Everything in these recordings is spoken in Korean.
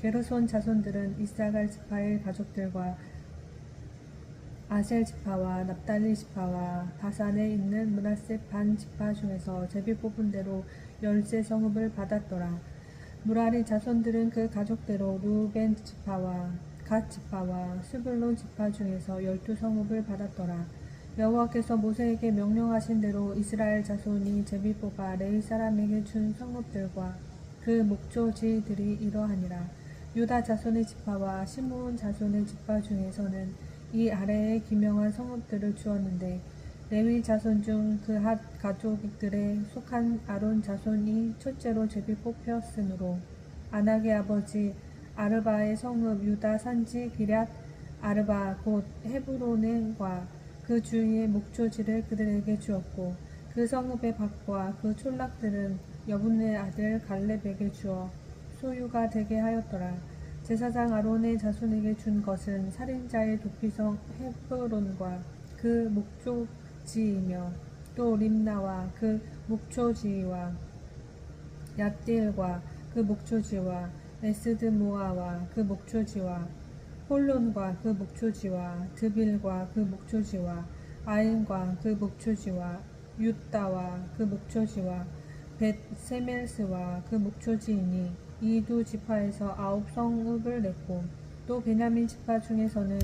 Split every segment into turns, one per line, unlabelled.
게르손 자손들은 이사갈 지파의 가족들과 아셀 지파와 납달리 지파와 바산에 있는 문하세 반 지파 중에서 제비 뽑은 대로 열세 성읍을 받았더라. 무라리 자손들은 그 가족대로 루벤 지파와 갓 지파와 스불론 지파 중에서 열두 성읍을 받았더라. 여호와께서 모세에게 명령하신 대로 이스라엘 자손이 제비 뽑아 레이 사람에게 준 성읍들과 그 목조지들이 이러하니라. 유다 자손의 지파와 시므온 자손의 지파 중에서는 이 아래에 기명한 성읍들을 주었는데 레위 자손 중 그 핫 가족들에 속한 아론 자손이 첫째로 제비 뽑혔으므로 아낙의 아버지 아르바의 성읍 유다 산지 기럇 아르바 곧 헤브론과 그 주위의 목조지를 그들에게 주었고 그 성읍의 밭과 그 촌락들은 여분의 아들 갈렙에게 주어 소유가 되게 하였더라. 제사장 아론의 자손에게 준 것은 살인자의 도피성 헤브론과 그 목조지이며 또 림나와 그 목조지와 얏딜과 그 목조지와 에스드모아와 그 목조지와 홀론과 그 목조지와 드빌과 그 목조지와 아인과 그 목조지와 유다와 그 목조지와 벳 세멜스와 그 목조지이니 이 두 지파에서 아홉 성읍을 냈고 또 베냐민 지파 중에서는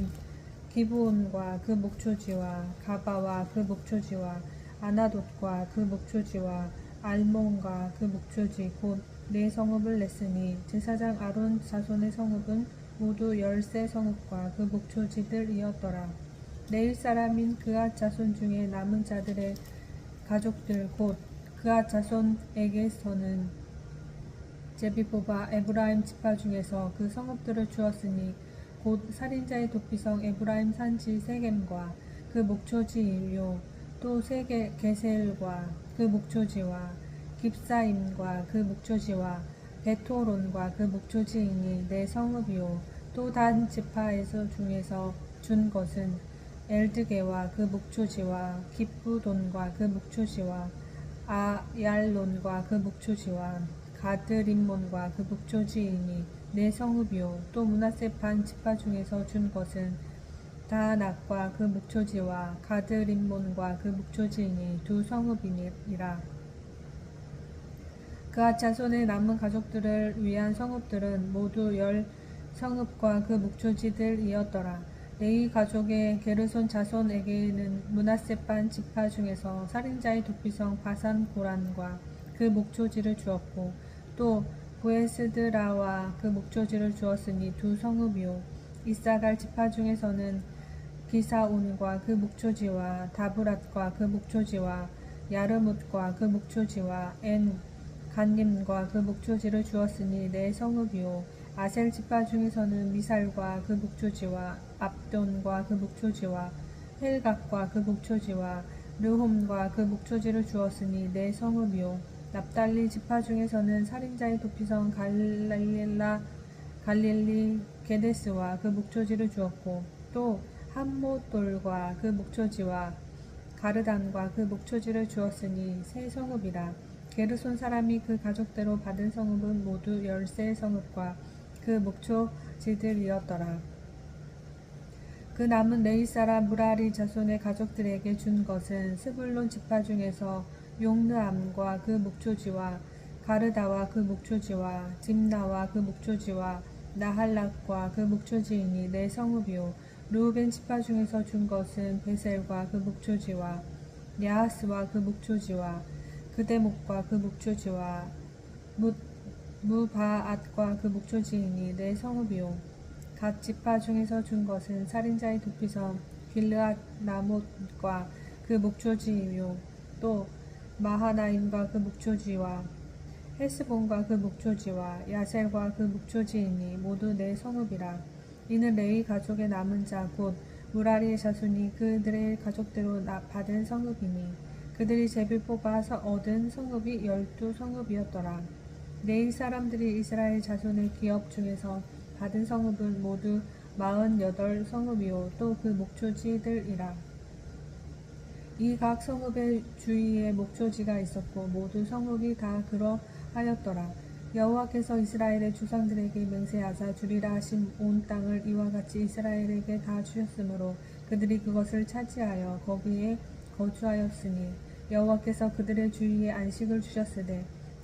기브온과 그 목초지와 가바와 그 목초지와 아나돗과 그 목초지와 알몬과 그 목초지 곧 네 성읍을 냈으니 제사장 아론 자손의 성읍은 모두 열세 성읍과 그 목초지들이었더라. 내일 사람인 그앗 자손 중에 남은 자들의 가족들 곧 그앗 자손에게서는 제비 뽑아 에브라임 지파 중에서 그 성읍들을 주었으니 곧 살인자의 도피성 에브라임 산지 세겜과 그 목초지이요 또 세게 게셀과 그 목초지와 깁사임과 그 목초지와 베토론과 그 목초지이니 내 성읍이요. 또 단 지파에서 중에서 준 것은 엘드게와 그 목초지와 기쁘돈과 그 목초지와 아얄론과 그 목초지와 가드림몬과 그 북조지이니 내 성읍이요. 또 문하세판 지파 중에서 준 것은 다낙과 그 목초지와 가드림몬과 그 목초지이니 두 성읍이니라. 그아 자손의 남은 가족들을 위한 성읍들은 모두 열 성읍과 그 목초지들이었더라 레이 가족의 게르손 자손에게는 문하세판 지파 중에서 살인자의 도피성 바산 고란과 그 목초지를 주었고 또 부에스드라와 그 목초지를 주었으니 두 성읍이요. 이사갈 지파 중에서는 기사온과 그 목초지와 다브랏과 그 목초지와 야르뭇과 그 목초지와 엔 간님과 그 목초지를 주었으니 네 성읍이요 아셀 지파 중에서는 미살과 그 목초지와 압돈과 그 목초지와 헬각과 그 목초지와 르홈과 그 목초지를 주었으니 네 성읍이요. 납달리 지파 중에서는 살인자의 도피성 갈릴라 갈릴리 게데스와 그 목초지를 주었고 또 함모돌과 그 목초지와 가르단과 그 목초지를 주었으니 세 성읍이라. 게르손 사람이 그 가족대로 받은 성읍은 모두 열세 성읍과 그 목초지들이었더라. 그 남은 레이 사람 무라리 자손의 가족들에게 준 것은 스불론 지파 중에서 용르암과 그 목초지와 가르다와 그 목초지와 짐나와 그 목초지와 나할락과 그 목초지이니 내 성읍이요 르우벤 지파 중에서 준 것은 베셀과 그 목초지와 야하스와 그 목초지와 그대목과 그 목초지와 무, 무바앗과 그 목초지이니 내 성읍이요 각 지파 중에서 준 것은 살인자의 도피섬 길르앗 나못과 그 목초지이요 또 마하나임과 그 목초지와 헬스본과 그 목초지와 야셀과 그 목초지이니 모두 내 성읍이라. 이는 레위 가족의 남은 자 곧 무라리의 자손이 그들의 가족대로 나- 받은 성읍이니 그들이 제비 뽑아서 얻은 성읍이 열두 성읍이었더라 레위 사람들이 이스라엘 자손의 기업 중에서 받은 성읍은 모두 마흔여덟 성읍이요 또 그 목초지들이라 이 각 성읍의 주위에 목초지가 있었고 모두 성읍이 다 그러하였더라. 여호와께서 이스라엘의 주상들에게 맹세하사 주리라 하신 온 땅을 이와 같이 이스라엘에게 다 주셨으므로 그들이 그것을 차지하여 거기에 거주하였으니 여호와께서 그들의 주위에 안식을 주셨으되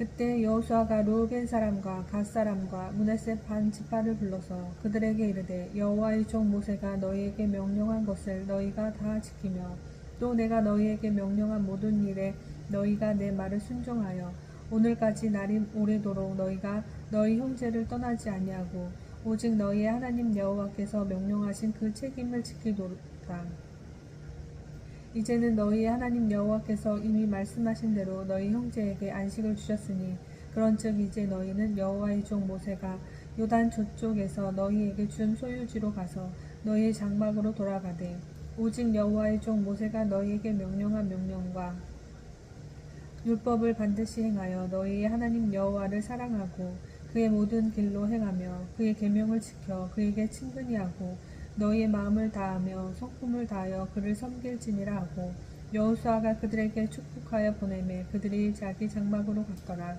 그때 여호수아가 루벤 사람과 갓 사람과 문하세 반 지파를 불러서 그들에게 이르되 여호와의 종 모세가 너희에게 명령한 것을 너희가 다 지키며 또 내가 너희에게 명령한 모든 일에 너희가 내 말을 순종하여 오늘까지 날이 오래도록 너희가 너희 형제를 떠나지 아니하고 오직 너희의 하나님 여호와께서 명령하신 그 책임을 지키도다. 이제는 너희의 하나님 여호와께서 이미 말씀하신 대로 너희 형제에게 안식을 주셨으니 그런즉 이제 너희는 여호와의 종 모세가 요단 저쪽에서 너희에게 준 소유지로 가서 너희의 장막으로 돌아가되 오직 여호와의 종 모세가 너희에게 명령한 명령과 율법을 반드시 행하여 너희의 하나님 여호와를 사랑하고 그의 모든 길로 행하며 그의 계명을 지켜 그에게 친근히 하고 너희의 마음을 다하며 성품을 다하여 그를 섬길지니라 하고 여호수아가 그들에게 축복하여 보내매 그들이 자기 장막으로 갔더라.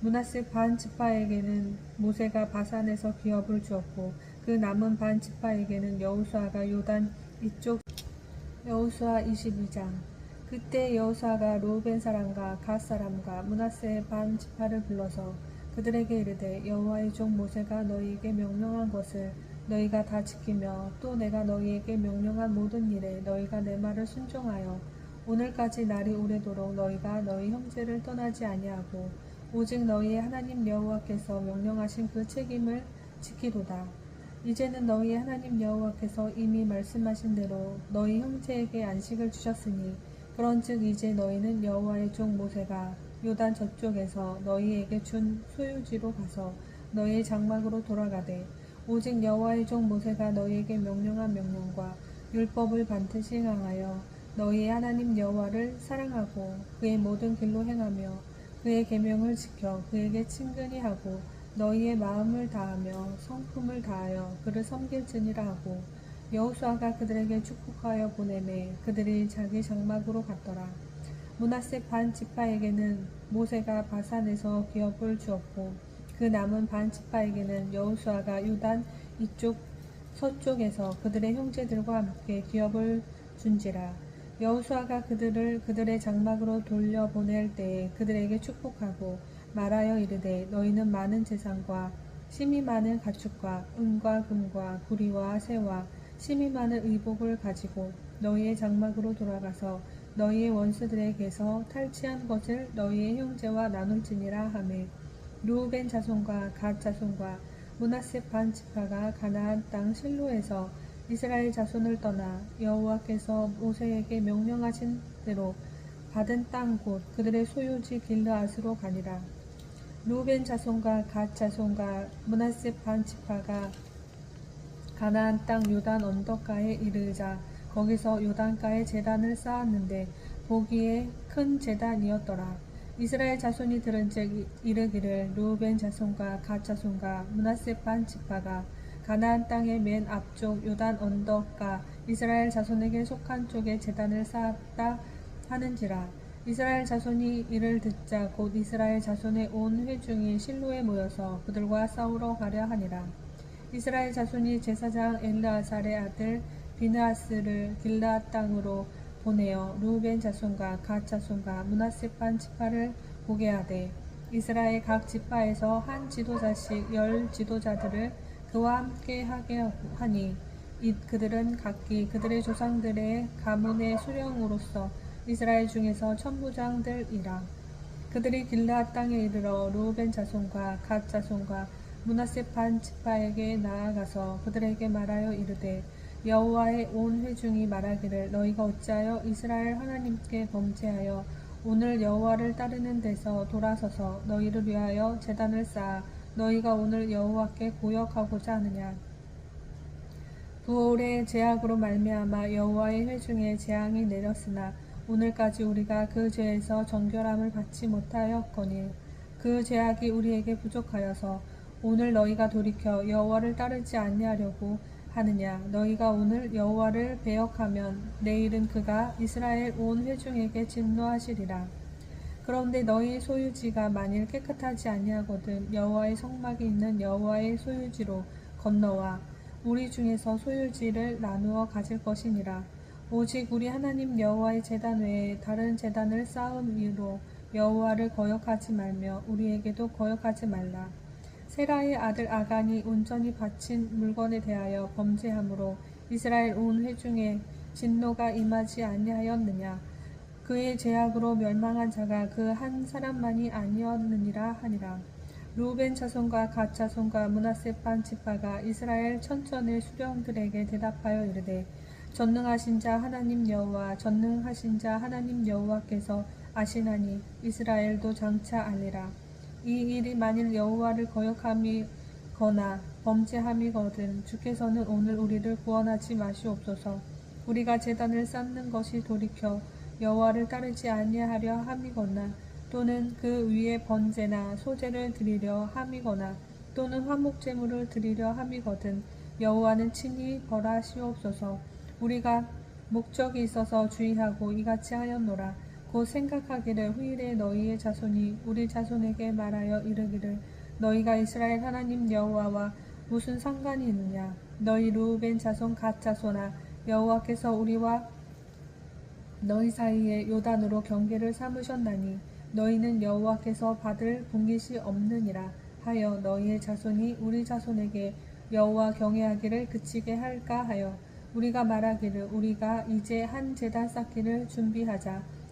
문하세 반 지파에게는 모세가 바산에서 기업을 주었고 그 남은 반 지파에게는 여호수아가 요단 이쪽 여호수아 22장. 그때 여호수아가 로벤 사람과 갓 사람과 문하세 반 지파를 불러서 그들에게 이르되 여호와의 종 모세가 너희에게 명령한 것을 너희가 다 지키며 또 내가 너희에게 명령한 모든 일에 너희가 내 말을 순종하여 오늘까지 날이 오래도록 너희가 너희 형제를 떠나지 아니하고 오직 너희의 하나님 여호와께서 명령하신 그 책임을 지키도다. 이제는 너희의 하나님 여호와께서 이미 말씀하신 대로 너희 형제에게 안식을 주셨으니 그런즉 이제 너희는 여호와의 종 모세가 요단 저쪽에서 너희에게 준 소유지로 가서 너희의 장막으로 돌아가되 오직 여호와의 종 모세가 너희에게 명령한 명령과 율법을 반드시 행하여 너희의 하나님 여호와를 사랑하고 그의 모든 길로 행하며 그의 계명을 지켜 그에게 친근히 하고 너희의 마음을 다하며 성품을 다하여 그를 섬길지니라 하고 여호수아가 그들에게 축복하여 보내매 그들이 자기 장막으로 갔더라. 문하세 반 지파에게는 모세가 바산에서 기업을 주었고 그 남은 반 지파에게는 여호수아가 유단 이쪽 서쪽에서 그들의 형제들과 함께 기업을 준지라. 여호수아가 그들을 그들의 장막으로 돌려보낼 때에 그들에게 축복하고 말하여 이르되 너희는 많은 재산과 심이 많은 가축과 은과 금과 구리와 새와 심이 많은 의복을 가지고 너희의 장막으로 돌아가서 너희의 원수들에게서 탈취한 것을 너희의 형제와 나눌지니라 하매 루벤 자손과 갓 자손과 문하세 반 지파가 가나안 땅 실로에서 이스라엘 자손을 떠나 여호와께서 모세에게 명령하신 대로 받은 땅 곧 그들의 소유지 길르앗으로 가니라. 루벤 자손과 갓 자손과 문하세 반 지파가 가나안 땅 요단 언덕가에 이르자 거기서 요단가에 제단을 쌓았는데 보기에 큰 제단이었더라. 이스라엘 자손이 들은즉 이르기를 루벤 자손과 갓 자손과 문하세 반 지파가 가나안 땅의 맨 앞쪽 요단 언덕가 이스라엘 자손에게 속한 쪽에 제단을 쌓았다 하는지라 이스라엘 자손이 이를 듣자 곧 이스라엘 자손의 온 회중이 실로에 모여서 그들과 싸우러 가려 하니라. 이스라엘 자손이 제사장 엘르아살의 아들 비느하스를 길라앗 땅으로 보내어 루벤 자손과 갓 자손과 문하세판 지파를 보게 하되 이스라엘 각 지파에서 한 지도자씩 열 지도자들을 그와 함께 하게 하니 이 그들은 각기 그들의 조상들의 가문의 수령으로서 이스라엘 중에서 천부장들이라. 그들이 길라앗 땅에 이르러 루벤 자손과 갓 자손과 문하세판 지파에게 나아가서 그들에게 말하여 이르되 여호와의 온 회중이 말하기를 너희가 어찌하여 이스라엘 하나님께 범죄하여 오늘 여호와를 따르는 데서 돌아서서 너희를 위하여 제단을 쌓아 너희가 오늘 여호와께 고역하고자 하느냐? 부올의 제약으로 말미암아 여호와의 회중에 재앙이 내렸으나 오늘까지 우리가 그 죄에서 정결함을 받지 못하였거니 그 죄악이 우리에게 부족하여서 오늘 너희가 돌이켜 여호와를 따르지 아니하려고 하느냐. 너희가 오늘 여호와를 배역하면 내일은 그가 이스라엘 온 회중에게 진노하시리라. 그런데 너희 소유지가 만일 깨끗하지 아니하거든 여호와의 성막이 있는 여호와의 소유지로 건너와 우리 중에서 소유지를 나누어 가질 것이니라. 오직 우리 하나님 여호와의 제단 외에 다른 제단을 쌓음이로 여호와를 거역하지 말며 우리에게도 거역하지 말라 세라의 아들 아간이 온전히 바친 물건에 대하여 범죄함으로 이스라엘 온 회중에 진노가 임하지 아니하였느냐? 그의 죄악으로 멸망한 자가 그 한 사람만이 아니었느니라 하니라. 루벤 자손과 갓 자손과 문하세 반 지파가 이스라엘 천천의 수령들에게 대답하여 이르되 전능하신 자 하나님 여호와 전능하신 자 하나님 여호와께서 아시나니 이스라엘도 장차 알리라 이 일이 만일 여호와를 거역함이거나 범죄함이거든 주께서는 오늘 우리를 구원하지 마시옵소서. 우리가 제단을 쌓는 것이 돌이켜 여호와를 따르지 아니하려 함이거나 또는 그 위에 번제나 소제를 드리려 함이거나 또는 화목제물을 드리려 함이거든 여호와는 친히 벌하시옵소서. 우리가 목적이 있어서 주의하고 이같이 하였노라 곧 생각하기를 후일에 너희의 자손이 우리 자손에게 말하여 이르기를 너희가 이스라엘 하나님 여호와와 무슨 상관이 있느냐? 너희 루벤 자손 갓 자손아 여호와께서 우리와 너희 사이에 요단으로 경계를 삼으셨나니 너희는 여호와께서 받을 분깃이 없느니라 하여 너희의 자손이 우리 자손에게 여호와 경외하기를 그치게 할까 하여 우리가 말하기를 우리가 이제 한 제단 쌓기를 준비하자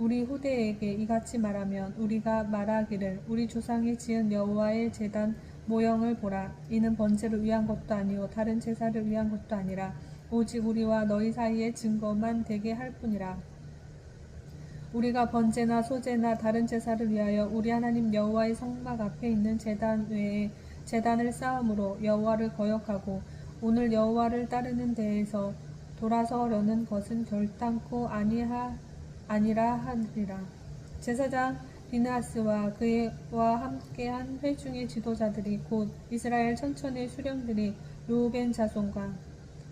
우리 후대에게 이같이 말하면 우리가 말하기를 우리 조상이 지은 여호와의 제단 모형을 보라. 이는 번제를 위한 것도 아니요 다른 제사를 위한 것도 아니라 오직 우리와 너희 사이의 증거만 되게 할 뿐이라. 우리가 번제나 소제나 다른 제사를 위하여 우리 하나님 여호와의 성막 앞에 있는 제단 외에 제단을 쌓음으로 여호와를 거역하고 오늘 여호와를 따르는 데에서 돌아서려는 것은 결단코 아니하 아니라 하리라. 제사장 비나스와 그와 함께한 회중의 지도자들이 곧 이스라엘 천천의 수령들이 루벤 자손과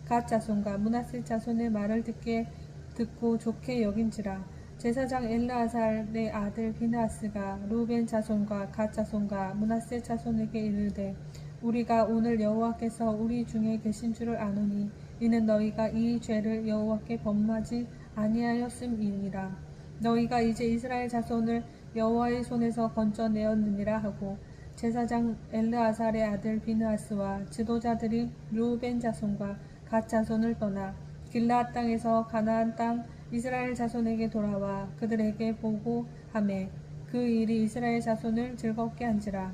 갓 자손과 문하세 자손의 말을 듣게 듣고 좋게 여긴지라 제사장 엘라살의 아들 비나스가 루벤 자손과 갓 자손과 문하세 자손에게 이르되 우리가 오늘 여호와께서 우리 중에 계신 줄을 아노니 이는 너희가 이 죄를 여호와께 범하지 아니하였음이니라. 너희가 이제 이스라엘 자손을 여호와의 손에서 건져내었느니라 하고 제사장 엘르아살의 아들 비느하스와 지도자들이 루벤 자손과 갓 자손을 떠나 길라앗 땅에서 가나안 땅 이스라엘 자손에게 돌아와 그들에게 보고하매 그 일이 이스라엘 자손을 즐겁게 한지라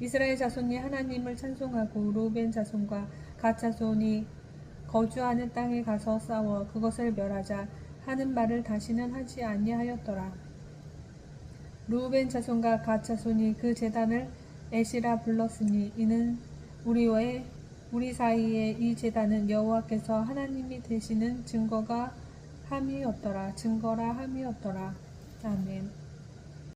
이스라엘 자손이 하나님을 찬송하고 루벤 자손과 갓 자손이 거주하는 땅에 가서 싸워 그것을 멸하자 하는 말을 다시는 하지 아니하였더라. 루벤 자손과 갓 자손이 그 제단을 에시라 불렀으니 이는 우리의 우리 사이에 이 제단은 여호와께서 하나님이 되시는 증거가 함이었더라. 증거라 함이었더라. 아멘